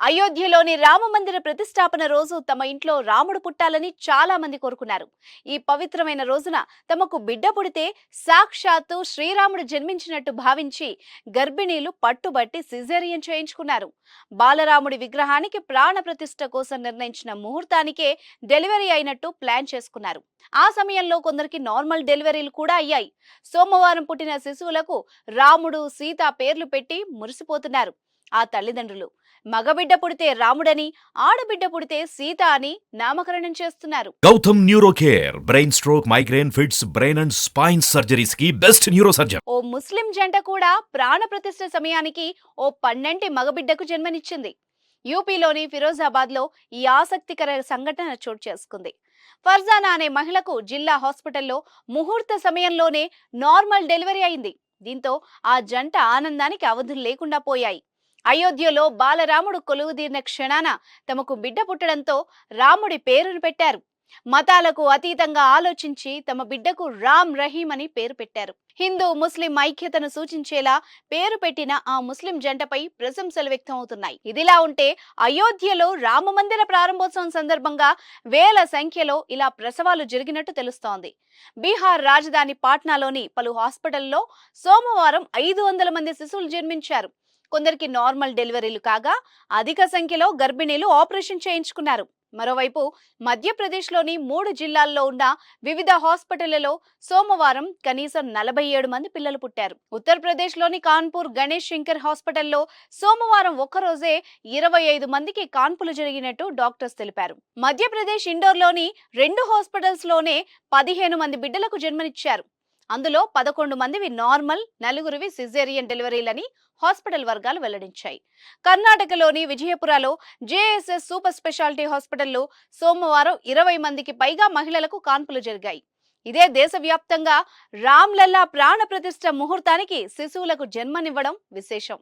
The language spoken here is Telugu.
అయోధ్యలోని రామమందిర ప్రతిష్టాపన రోజు తమ ఇంట్లో రాముడు పుట్టాలని చాలా మంది కోరుకున్నారు. ఈ పవిత్రమైన రోజున తమకు బిడ్డ పుడితే సాక్షాత్తు శ్రీరాముడు జన్మించినట్టు భావించి గర్భిణీలు పట్టుబట్టి సిజేరియన్ చేయించుకున్నారు. బాలరాముడి విగ్రహానికి ప్రాణ ప్రతిష్ట కోసం నిర్ణయించిన ముహూర్తానికే డెలివరీ అయినట్టు ప్లాన్ చేసుకున్నారు. ఆ సమయంలో కొందరికి నార్మల్ డెలివరీలు కూడా అయ్యాయి. సోమవారం పుట్టిన శిశువులకు రాముడు సీత పేర్లు పెట్టి మురిసిపోతున్నారు. ఆ తల్లిదండ్రులు. మగబిడ్డ పుడితే రాముడని ఆడబిడ్డ పుడితే సీత అని నామకరణం చేస్తున్నారు. Gautam neuro care brain stroke migraine fits brain and spine సర్జరీస్కి best neuro surgeon ఓ ముస్లిం జంట కూడా ప్రాణ ప్రతిష్ఠ సమయానికి ఓ పన్నెంటి మగబిడ్డకు జన్మనిచ్చింది. యూపీలోని ఫిరోజాబాద్లో ఈ ఆసక్తికర సంఘటన చోటు చేసుకుంది. ఫర్జానా అనే మహిళకు జిల్లా హాస్పిటల్లో ముహూర్త సమయంలోనే నార్మల్ డెలివరీ అయింది. దీంతో ఆ జంట ఆనందానికి అవధులు లేకుండా పోయాయి. అయోధ్యలో బాలరాముడు కొలువుదీరిన క్షణాన తమకు బిడ్డ పుట్టడంతో రాముడి పేరును పెట్టారు. మతాలకు అతీతంగా ఆలోచించి తమ బిడ్డకు రామ్ రహీం అని పేరు పెట్టారు. హిందూ ముస్లిం ఐక్యతను సూచించేలా పేరు పెట్టిన ఆ ముస్లిం జంటపై ప్రశంసలు వ్యక్తమవుతున్నాయి. ఇదిలా ఉంటే అయోధ్యలో రామమందిర ప్రారంభోత్సవం సందర్భంగా వేల సంఖ్యలో ఇలా ప్రసవాలు జరిగినట్టు తెలుస్తోంది. బీహార్ రాజధాని పాట్నాలోని పలు హాస్పిటల్లో సోమవారం ఐదు వందల మంది శిశువులు జన్మించారు. కొందరికి నార్మల్ డెలివరీలు కాగా అధిక సంఖ్యలో గర్భిణీలు ఆపరేషన్ చేయించుకున్నారు. మరోవైపు మధ్యప్రదేశ్లోని మూడు జిల్లాల్లో ఉన్న వివిధ హాస్పిటళ్ళలో సోమవారం కనీసం నలభై ఏడు మంది పిల్లలు పుట్టారు. ఉత్తరప్రదేశ్లోని కాన్పూర్ గణేష్ శంకర్ హాస్పిటల్లో సోమవారం ఒక్కరోజే ఇరవై ఐదు మందికి కాన్పులు జరిగినట్టు డాక్టర్స్ తెలిపారు. మధ్యప్రదేశ్ ఇండోర్లోని రెండు హాస్పిటల్స్లోనే పదిహేను మంది బిడ్డలకు జన్మనిచ్చారు. అందులో పదకొండు మందివి నార్మల్ నలుగురివి సిజేరియన్ డెలివరీలని హాస్పిటల్ వర్గాలు వెల్లడించాయి. కర్ణాటకలోని విజయపురాలో జేఎస్ఎస్ సూపర్ స్పెషాలిటీ హాస్పిటల్లో సోమవారం ఇరవై మందికి పైగా మహిళలకు కాన్పులు జరిగాయి. ఇదే దేశవ్యాప్తంగా రామ్లల్లా ప్రాణ ప్రతిష్ట ముహూర్తానికి శిశువులకు జన్మనివ్వడం విశేషం.